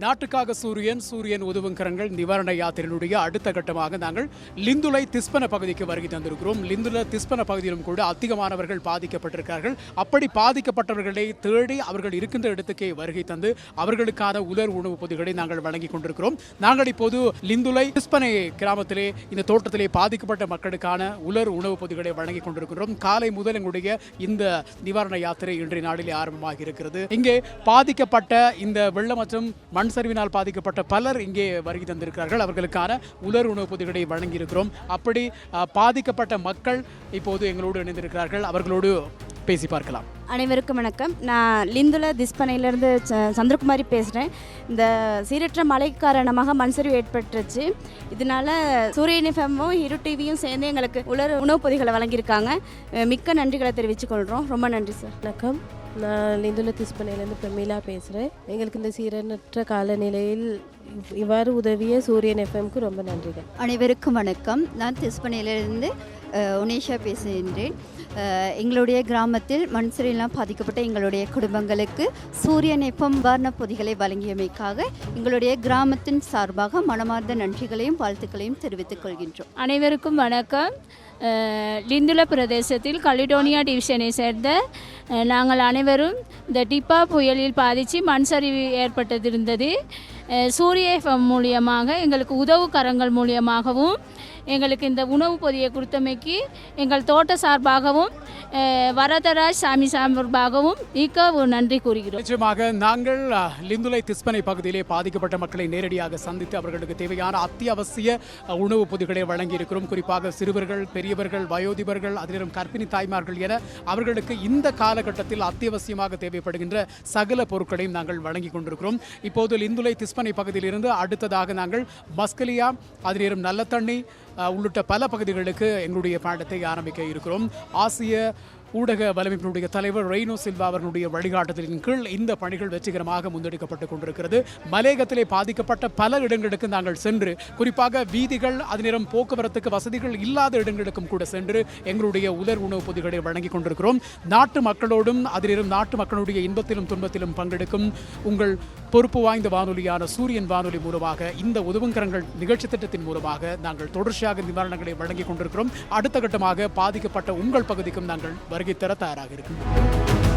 நாட்டுக்காக சூரியன் சூரியன் உதவும் கரங்கள் நிவாரண யாத்திரையினுடைய அடுத்த கட்டமாக நாங்கள் லிந்துலை திஸ்பன பகுதிக்கு வருகை தந்திருக்கிறோம். லிந்துல திஸ்பன பகுதியிலும் கூட அதிகமானவர்கள் பாதிக்கப்பட்டிருக்கிறார்கள். அப்படி பாதிக்கப்பட்டவர்களை தேடி அவர்கள் இருக்கின்ற இடத்துக்கே வருகை தந்து அவர்களுக்கான உலர் உணவுப் பொதிகளை நாங்கள் வழங்கி கொண்டிருக்கிறோம். நாங்கள் இப்போது லிந்துலை திஸ்பனை கிராமத்திலே இந்த தோட்டத்திலே பாதிக்கப்பட்ட மக்களுக்கான உலர் உணவுப் பொதிகளை வழங்கி கொண்டிருக்கிறோம். காலை முதல் எங்களுடைய இந்த நிவாரண யாத்திரை இன்றைய நாளிலே ஆரம்பமாகி இருக்கிறது. இங்கே பாதிக்கப்பட்ட இந்த வெள்ளம் மற்றும் மண் சரிவினால் பாதிக்கப்பட்ட பலர் இங்கே வருகை தந்திருக்கிறார்கள். அவர்களுக்கான உலர் உணவுப் பொதிகளை வழங்கியிருக்கிறோம். அப்படி பாதிக்கப்பட்ட மக்கள் இப்போது எங்களோடு இணைந்திருக்கிறார்கள். அவர்களோடு பேசி பார்க்கலாம். அனைவருக்கும் வணக்கம். நான் லிந்துல திஸ்பனையிலேருந்து சந்திரகுமாரி பேசுகிறேன் இந்த சீரற்ற மழை காரணமாக மண்சரிவு ஏற்பட்டுருச்சு. இதனால சூரியன் எஃப்எம்மும் இரு டிவியும் சேர்ந்து எங்களுக்கு உலர் உணவுப் பொதிகளை வழங்கியிருக்காங்க. மிக்க நன்றிகளை தெரிவித்துக் கொள்கிறோம் ரொம்ப நன்றி சார். வணக்கம். நான் லிந்துல திஸ்பனையிலேருந்து பிரமீளா பேசுகிறேன் எங்களுக்கு இந்த சீரற்ற காலநிலையில் இவ்வாறு உதவிய சூரியன் எஃப்எம்க்கு ரொம்ப நன்றிகள். அனைவருக்கும் வணக்கம். நான் திஸ்பனையிலிருந்து உனேஷா பேசுகின்றேன். எங்களுடைய கிராமத்தில் மண் சரிவினால் பாதிக்கப்பட்ட எங்களுடைய குடும்பங்களுக்கு சூரியன் எப்பம் நிவாரணப் பொதிகளை வழங்கியமைக்காக எங்களுடைய கிராமத்தின் சார்பாக மனமார்ந்த நன்றிகளையும் வாழ்த்துக்களையும் தெரிவித்துக் கொள்கின்றோம். அனைவருக்கும் வணக்கம். லிந்துல பிரதேசத்தில் கலிடோனியா டிவிஷனை சேர்ந்த நாங்கள் அனைவரும் இந்த டிப்பா புயலில் பாதித்து மண் சரிவு ஏற்பட்டதிருந்தது. சூரிய எஃப்எம் மூலியமாக எங்களுக்கு உதவு கரங்கள் மூலியமாகவும் எங்களுக்கு இந்த உணவு பொதியை கொடுத்தமைக்கு எங்கள் தோட்ட சார்பாகவும் வரதராஜ் சாமி சார்பாகவும் மிக்க ஒரு நன்றி கூறுகிறோம். நிச்சயமாக நாங்கள் லிந்துலை திஸ்பனை பகுதியிலே பாதிக்கப்பட்ட மக்களை நேரடியாக சந்தித்து அவர்களுக்கு தேவையான அத்தியாவசிய உணவு பொதிகளை வழங்கியிருக்கிறோம். குறிப்பாக சிறுவர்கள் பெரியவர்கள் வயோதிபர்கள் அதிலும் கர்ப்பிணி தாய்மார்கள் என அவர்களுக்கு இந்த காலகட்டத்தில் அத்தியாவசியமாக தேவைப்படுகின்ற சகல பொருட்களையும் நாங்கள் வழங்கி கொண்டிருக்கிறோம். இப்போது லிந்துலை திஸ்பனை பகுதியிலிருந்து அடுத்ததாக நாங்கள் மஸ்கலியா அதிலும் நல்ல தண்ணி உள்ளிட்ட பல பகுதிகளுக்கு எங்களுடைய பாடத்தை ஆரம்பிக்க இருக்கிறோம். ஆசிய ஊடக வலைமைப்பினுடைய தலைவர் ரெய்னோ சில்வா அவர்களுடைய வழிகாட்டுதலின் கீழ் இந்த பணிகள் வெற்றிகரமாக முன்னெடுக்கப்பட்டு கொண்டிருக்கிறது. மலையகத்திலே பாதிக்கப்பட்ட பல இடங்களுக்கு நாங்கள் சென்று குறிப்பாக வீதிகள் அதனிடம் போக்குவரத்துக்கு வசதிகள் இல்லாத இடங்களுக்கும் கூட சென்று எங்களுடைய உலர் உணவுப் பொதிகளை வழங்கி கொண்டிருக்கிறோம். நாட்டு மக்களோடும் அதிலும் நாட்டு மக்களுடைய இன்பத்திலும் துன்பத்திலும் பங்கெடுக்கும் உங்கள் பொறுப்பு வாய்ந்த வானொலியான சூரியன் வானொலி மூலமாக இந்த உதவுங்கரங்கள் நிகழ்ச்சி திட்டத்தின் மூலமாக நாங்கள் தொடர்ச்சியாக நிவாரணங்களை வழங்கிக் கொண்டிருக்கிறோம். அடுத்த கட்டமாக பாதிக்கப்பட்ட உங்கள் பகுதிக்கும் நாங்கள் வருகை தர தயாராக இருக்கிறோம்.